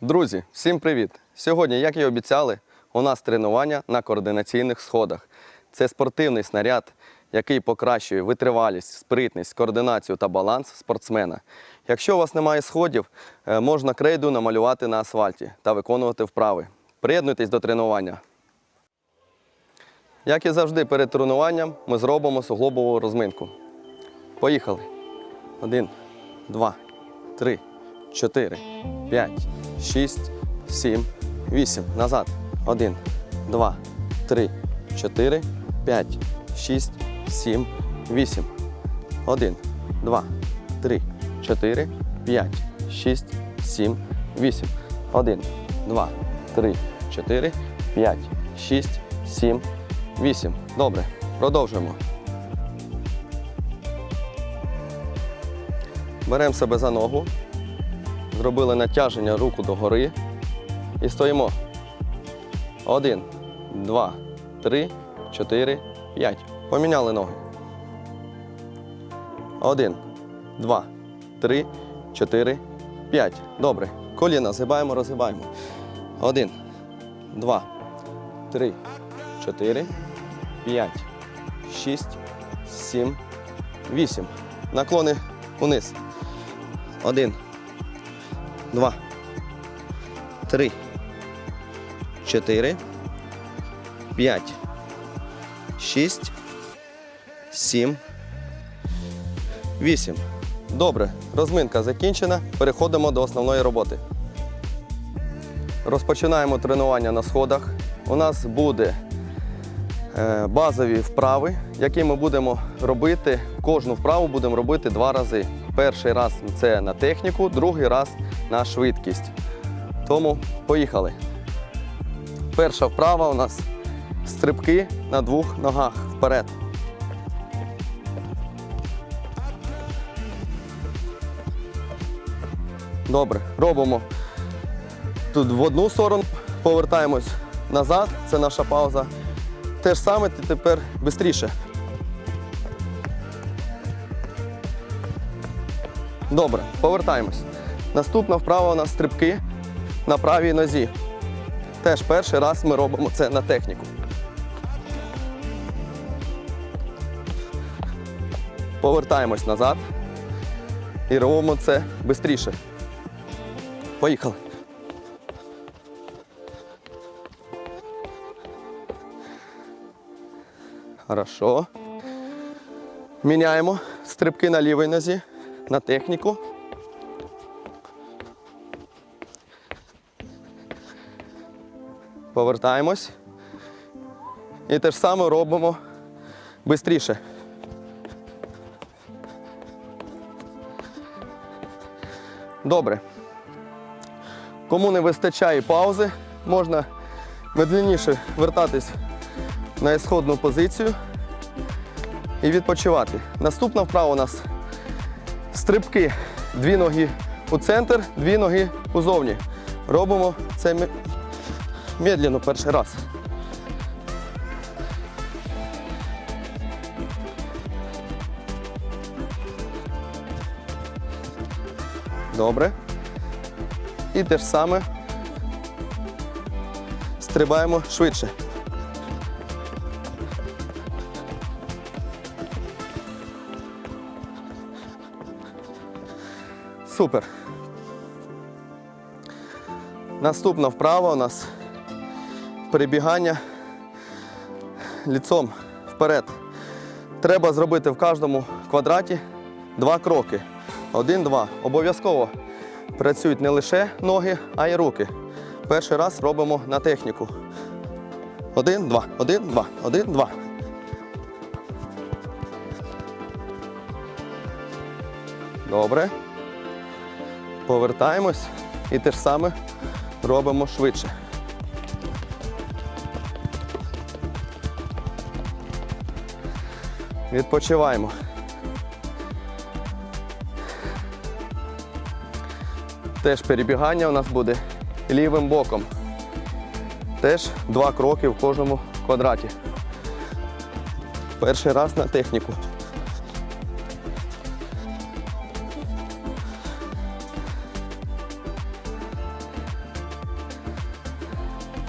Друзі, всім привіт! Сьогодні, як і обіцяли, у нас тренування на координаційних сходах. Це спортивний снаряд, який покращує витривалість, спритність, координацію та баланс спортсмена. Якщо у вас немає сходів, е, можна крейду намалювати на асфальті та виконувати вправи. Приєднуйтесь до тренування. Як і завжди перед тренуванням, ми зробимо суглобову розминку. Поїхали. Один, два, три, чотири, п'ять, шість, сім, вісім. Назад. Один, два, три, чотири, п'ять, шість, сім, вісім. Один, два, три, чотири, п'ять, шість, сім, вісім. Один, два, три, чотири, п'ять, шість, сім, вісім. Добре. Продовжуємо. Беремо себе за ногу, зробили натяження руку догори і стоїмо. Один, два, три, чотири, п'ять. Поміняли ноги. Один, два, три, чотири, п'ять. Добре. Коліна згибаємо, розгибаємо. Один, два, три, чотири, п'ять, шість, сім, вісім. Наклони униз. Один, два, три, чотири, п'ять, шість, сім, вісім. Добре, розминка закінчена. Переходимо до основної роботи. Розпочинаємо тренування на сходах. У нас буде е, базові вправи, які ми будемо робити. Кожну вправу будемо робити два рази. Перший раз це на техніку, другий раз на швидкість. Тому поїхали. Перша вправа у нас стрибки на двох ногах вперед. Добре, робимо тут в одну сторону, повертаємось назад, це наша пауза. Те ж саме тепер швидше. Добре, повертаємось. Наступна вправа у нас стрибки на правій нозі. Теж перший раз ми робимо це на техніку. Повертаємось назад і робимо це швидше. Поїхали. Хорошо. Міняємо стрибки на лівій нозі на техніку. Повертаємось. І те ж саме робимо швидше. Добре. Кому не вистачає паузи, можна медленніше вертатись на ісходну позицію і відпочивати. Наступна вправа у нас стрибки. Дві ноги у центр, дві ноги узовні. Робимо це медленно перший раз. Добре. І те ж саме стрибаємо швидше. Супер. Наступна вправа у нас перебігання ліцом вперед. Треба зробити в кожному квадраті два кроки. Один-два. Обов'язково працюють не лише ноги, а й руки. Перший раз робимо на техніку. Один, два, один, два, один, два. Добре. Повертаємось і те ж саме робимо швидше. Відпочиваємо. Теж перебігання у нас буде лівим боком. Теж два кроки в кожному квадраті. Перший раз на техніку.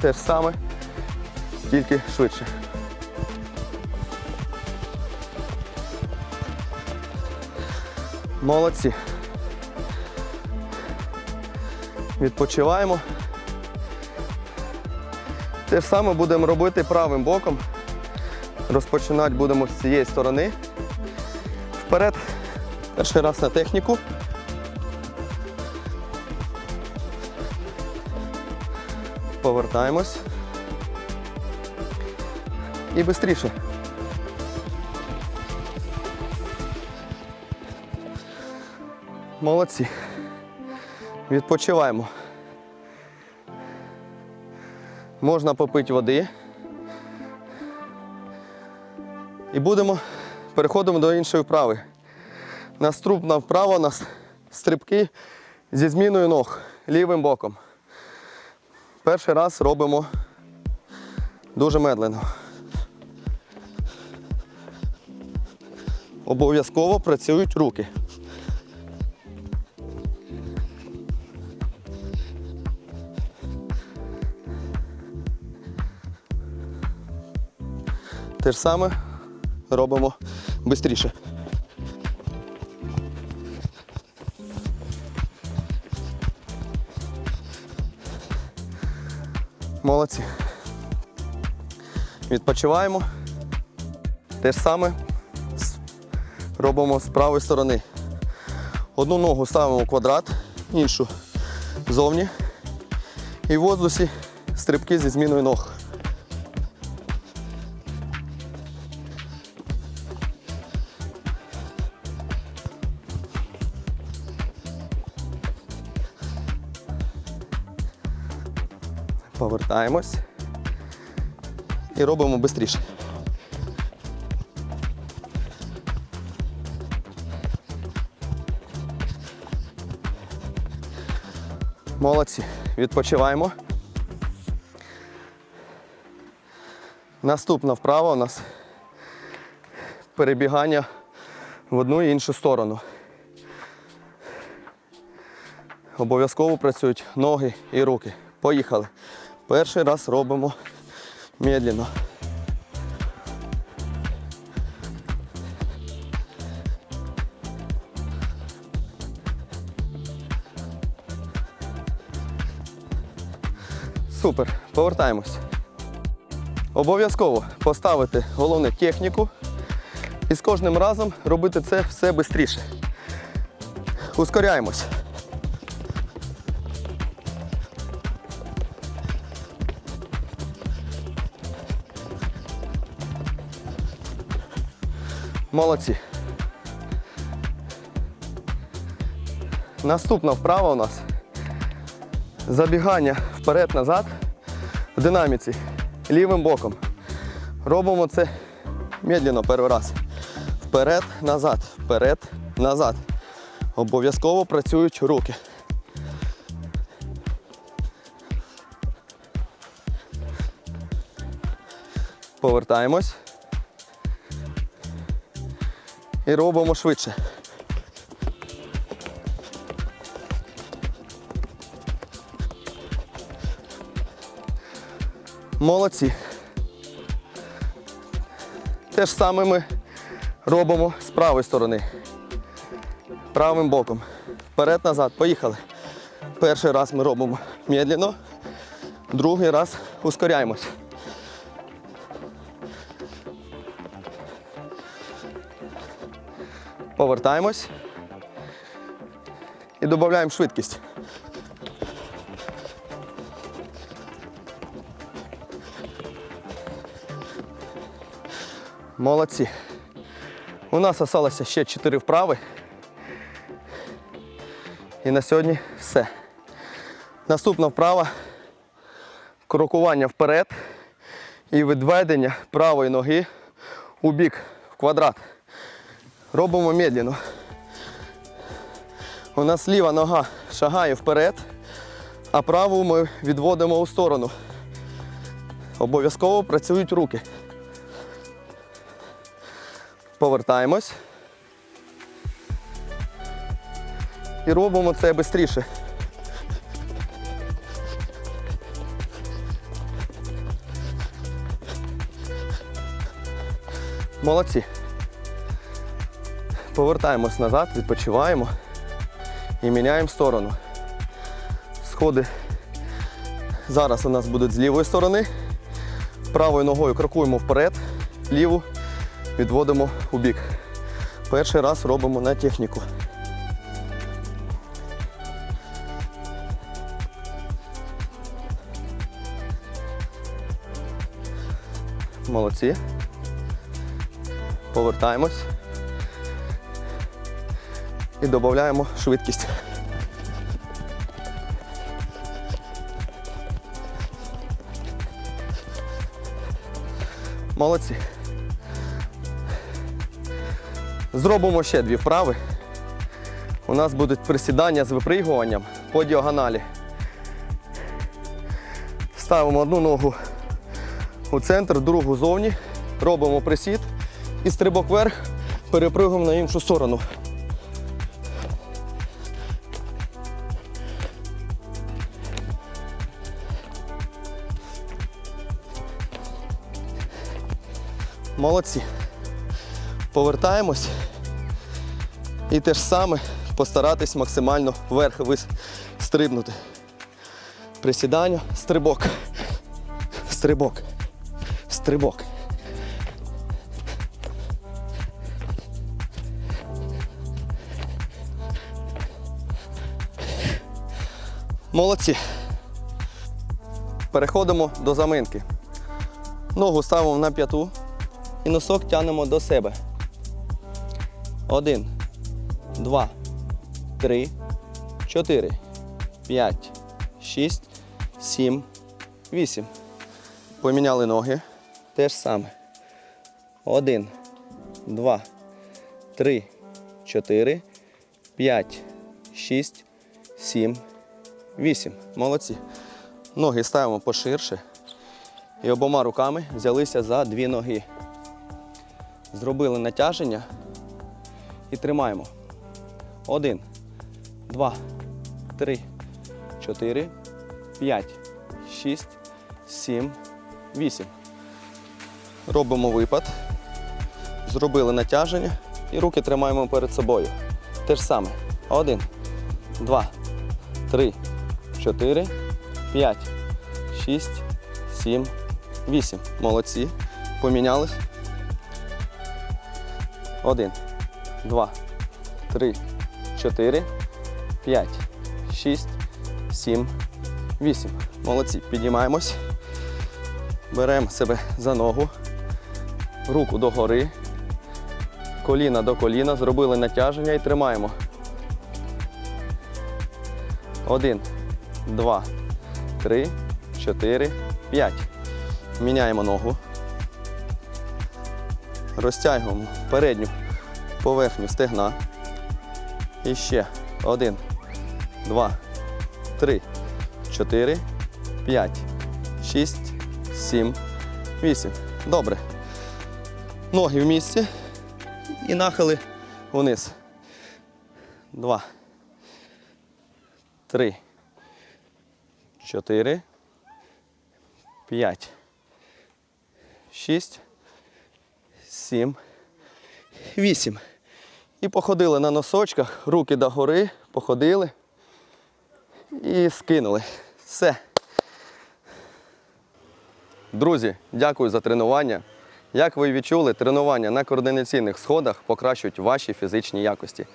Те ж саме, тільки швидше. Молодці. Відпочиваємо. Те ж саме будемо робити правим боком. Розпочинати будемо з цієї сторони. Вперед. Перший раз на техніку. Повертаємось. І швидше. Молодці. Відпочиваємо. Можна попити води. І будемо переходимо до іншої вправи. Наступна вправа у нас стрибки зі зміною ног лівим боком. Перший раз робимо дуже медленно. Обов'язково працюють руки. Те ж саме робимо швидше. Молодці. Відпочиваємо. Те ж саме робимо з правої сторони. Одну ногу ставимо в квадрат, іншу зовні. І в воздусі стрибки зі зміною ног. Повертаємось і робимо швидше. Молодці. Відпочиваємо. Наступна вправа у нас перебігання в одну і іншу сторону. Обов'язково працюють ноги і руки. Поїхали. Перший раз робимо медленно. Супер, повертаємось. Обов'язково поставити головне техніку і з кожним разом робити це все швидше. Ускоряємось. Молодці. Наступна вправа у нас забігання вперед-назад в динаміці лівим боком. Робимо це медленно перший раз. Вперед, назад, вперед, назад. Обов'язково працюють руки. Повертаємось. І робимо швидше. Молодці. Те ж саме ми робимо з правої сторони. Правим боком. Вперед-назад. Поїхали. Перший раз ми робимо медленно, другий раз ускоряємось. Повертаємось і додаємо швидкість. Молодці. У нас залишилося ще 4 вправи. І на сьогодні все. Наступна вправа крокування вперед і відведення правої ноги у бік в квадрат. Робимо медленно. У нас ліва нога шагає вперед, а праву ми відводимо у сторону. Обов'язково працюють руки. Повертаємось. І робимо це швидше. Молодці. Повертаємось назад, відпочиваємо і міняємо сторону. Сходи зараз у нас будуть з лівої сторони. Правою ногою крокуємо вперед, ліву відводимо у бік. Перший раз робимо на техніку. Молодці. Повертаємось. І додаємо швидкість. Молодці. Зробимо ще дві вправи. У нас будуть присідання з випригуванням по діагоналі. Ставимо одну ногу у центр, другу зовні. Робимо присід і стрибок вверх, перепригуємо на іншу сторону. Молодці. Повертаємось. І те ж саме постаратись максимально вверх стрибнути. Присідання, стрибок. Стрибок. Стрибок. Молодці. Переходимо до заминки. Ногу ставимо на п'яту і носок тягнемо до себе. Один, два, три, чотири, п'ять, шість, сім, вісім. Поміняли ноги. Те ж саме. Один, два, три, чотири, п'ять, шість, сім, вісім. Молодці. Ноги ставимо поширше. І обома руками взялися за дві ноги. Зробили натяження і тримаємо. Один, два, три, чотири, п'ять, шість, сім, вісім. Робимо випад. Зробили натяження і руки тримаємо перед собою. Те ж саме. Один, два, три, чотири, п'ять, шість, сім, вісім. Молодці. Помінялись. Один, два, три, чотири, п'ять, шість, сім, вісім. Молодці. Піднімаємось. Беремо себе за ногу, руку догори, коліна до коліна, зробили натяження і тримаємо. Один, два, три, чотири, п'ять. Міняємо ногу. Розтягуємо передню поверхню стегна. І ще один, два, три, чотири, п'ять, шість, сім, вісім. Добре. Ноги в місці і нахили вниз. Два. Три. Чотири. П'ять. Шість. Сім. Вісім. І походили на носочках, руки догори, походили і скинули. Все. Друзі, дякую за тренування. Як ви відчули, тренування на координаційних сходах покращують ваші фізичні якості.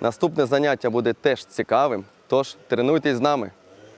Наступне заняття буде теж цікавим, тож тренуйтесь з нами.